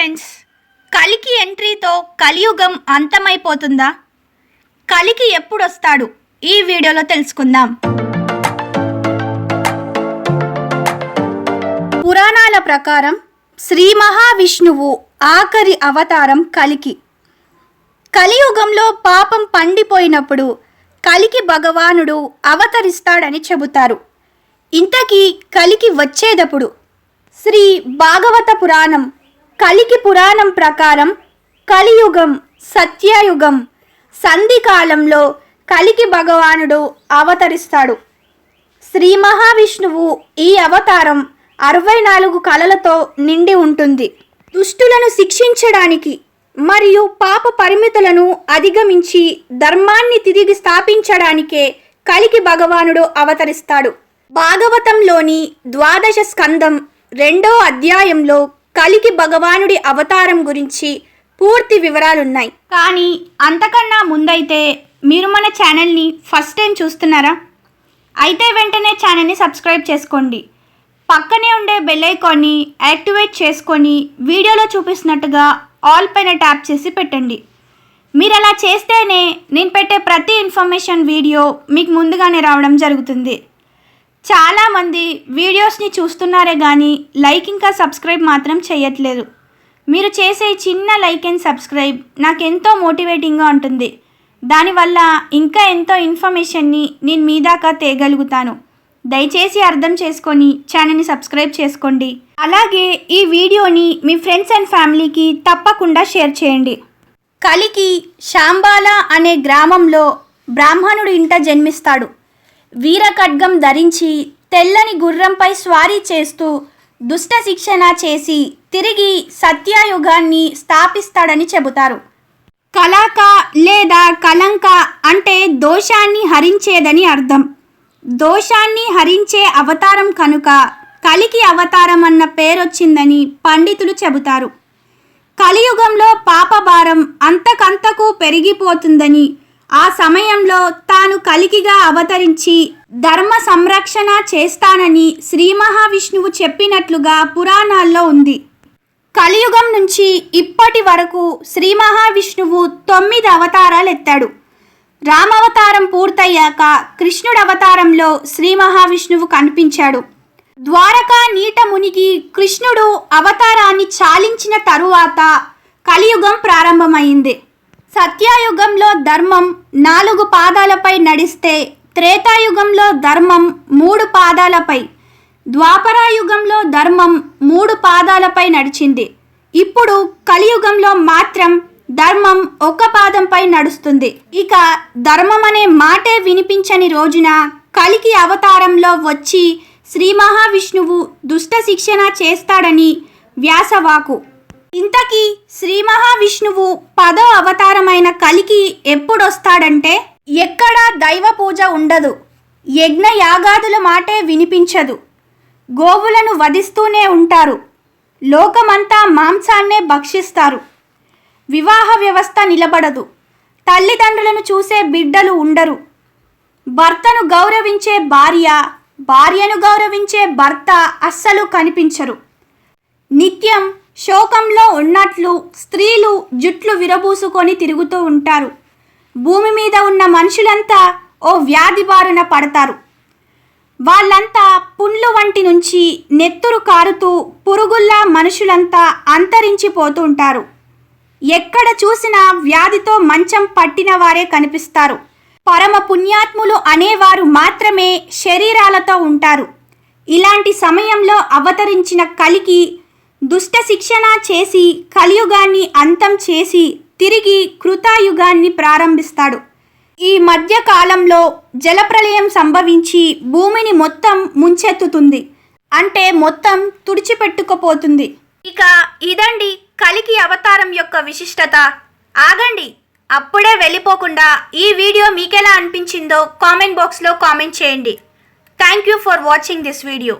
Friends కలికి ఎంట్రీతో కలియుగం అంతమైపోతుందా? కలికి ఎప్పుడొస్తాడు? ఈ వీడియోలో తెలుసుకుందాం. పురాణాల ప్రకారం శ్రీ మహావిష్ణువు ఆఖరి అవతారం కలికి. కలియుగంలో పాపం పండిపోయినప్పుడు కలికి భగవానుడు అవతరిస్తాడని చెబుతారు. ఇంతకీ కలికి వచ్చేటప్పుడు శ్రీ భాగవత పురాణం కలికి పురాణం ప్రకారం కలియుగం సత్యయుగం సంధి కాలంలో కలికి భగవానుడు అవతరిస్తాడు. శ్రీ మహావిష్ణువు ఈ అవతారం అరవై నాలుగు కళలతో నిండి ఉంటుంది. దుష్టులను శిక్షించడానికి మరియు పాప పరిమితులను అధిగమించి ధర్మాన్ని తిరిగి స్థాపించడానికే కలికి భగవానుడు అవతరిస్తాడు. భాగవతంలోని ద్వాదశ స్కందం రెండో అధ్యాయంలో కలికి భగవానుడి అవతారం గురించి పూర్తి వివరాలున్నాయి. కానీ అంతకన్నా ముందైతే మీరు మన ఛానల్ని ఫస్ట్ టైం చూస్తున్నారా? అయితే వెంటనే ఛానల్ని సబ్స్క్రైబ్ చేసుకోండి. పక్కనే ఉండే బెల్ ఐకాన్ని యాక్టివేట్ చేసుకొని వీడియోలో చూపిస్తున్నట్టుగా ఆల్ పైన ట్యాప్ చేసి పెట్టండి. మీరు అలా చేస్తేనే నేను పెట్టే ప్రతి ఇన్ఫర్మేషన్ వీడియో మీకు ముందుగానే రావడం జరుగుతుంది. చాలామంది వీడియోస్ని చూస్తున్నారే కానీ లైక్ ఇంకా సబ్స్క్రైబ్ మాత్రం చేయట్లేదు. మీరు చేసే చిన్న లైక్ అండ్ సబ్స్క్రైబ్ నాకు ఎంతో మోటివేటింగ్గా ఉంటుంది. దానివల్ల ఇంకా ఎంతో ఇన్ఫర్మేషన్ని నేను మీ దాకా తేగలుగుతాను. దయచేసి అర్థం చేసుకొని ఛానల్ని సబ్స్క్రైబ్ చేసుకోండి. అలాగే ఈ వీడియోని మీ ఫ్రెండ్స్ అండ్ ఫ్యామిలీకి తప్పకుండా షేర్ చేయండి. కలికి శాంబాలా అనే గ్రామంలో బ్రాహ్మణుడు ఇంట జన్మిస్తాడు. వీరఖడ్గం ధరించి తెల్లని గుర్రంపై స్వారీ చేస్తూ దుష్ట శిక్షణ చేసి తిరిగి సత్యయుగాన్ని స్థాపిస్తాడని చెబుతారు. కలాక లేదా కలంక అంటే దోషాన్ని హరించేదని అర్థం. దోషాన్ని హరించే అవతారం కనుక కలికి అవతారం అన్న పేరొచ్చిందని పండితులు చెబుతారు. కలియుగంలో పాపభారం అంతకంతకు పెరిగిపోతుందని ఆ సమయంలో తాను కలికిగా అవతరించి ధర్మ సంరక్షణ చేస్తానని శ్రీ మహావిష్ణువు చెప్పినట్లుగా పురాణాల్లో ఉంది. కలియుగం నుంచి ఇప్పటి వరకు శ్రీ మహావిష్ణువు తొమ్మిది అవతారాలు ఎత్తాడు రామవతారం పూర్తయ్యాక కృష్ణుడు అవతారంలో శ్రీ మహావిష్ణువు కనిపించాడు. ద్వారకా నీట మునిగి కృష్ణుడు అవతారాన్ని చాలించిన తరువాత కలియుగం ప్రారంభమైంది. సత్యాయుగంలో ధర్మం నాలుగు పాదాలపై నడిస్తే త్రేతాయుగంలో ధర్మం మూడు పాదాలపై. ద్వాపరాయుగంలో ధర్మం మూడు పాదాలపై నడిచింది. ఇప్పుడు కలియుగంలో మాత్రం ధర్మం ఒక పాదంపై నడుస్తుంది. ఇక ధర్మం అనే మాటే వినిపించని రోజున కలికి అవతారంలో వచ్చి శ్రీ మహావిష్ణువు దుష్ట శిక్షణ చేస్తాడని వ్యాసవాకు ఇంతకీ శ్రీ మహావిష్ణువు పదో అవతారమైన కలికి ఎప్పుడొస్తాడంటే? ఎక్కడా దైవ పూజ ఉండదు. యజ్ఞ యాగాదుల మాటే వినిపించదు. గోవులను వధిస్తూనే ఉంటారు. లోకమంతా మాంసాన్నే భక్షిస్తారు. వివాహ వ్యవస్థ నిలబడదు. తల్లిదండ్రులను చూసే బిడ్డలు ఉండరు. భర్తను గౌరవించే భార్య భార్యను గౌరవించే భర్త అస్సలు కనిపించరు. నిత్యం శోకంలో ఉన్నట్లు స్త్రీలు జుట్లు విరబూసుకొని తిరుగుతూ ఉంటారు. భూమి మీద ఉన్న మనుషులంతా ఓ వ్యాధి బారిన పడతారు. వాళ్ళంతా పుండ్లు వంటి నుంచి నెత్తురు కారుతూ పురుగుల్లా మనుషులంతా అంతరించిపోతూ ఉంటారు. ఎక్కడ చూసినా వ్యాధితో మంచం పట్టిన వారే కనిపిస్తారు. పరమ పుణ్యాత్ములు అనేవారు మాత్రమే శరీరాలతో ఉంటారు. ఇలాంటి సమయంలో అవతరించిన కలికి దుష్ట శిక్షణ చేసి కలియుగాన్ని అంతం చేసి తిరిగి కృతాయుగాన్ని ప్రారంభిస్తాడు. ఈ మధ్య కాలంలో జలప్రలయం సంభవించి భూమిని మొత్తం ముంచెత్తుతుంది. అంటే మొత్తం తుడిచిపెట్టుకుపోతుంది. ఇక ఇదండి కలికి అవతారం యొక్క విశిష్టత. ఆగండి అప్పుడే వెళ్ళిపోకుండా ఈ వీడియో మీకెలా అనిపించిందో కామెంట్ బాక్స్లో కామెంట్ చేయండి. Thank you for watching this video.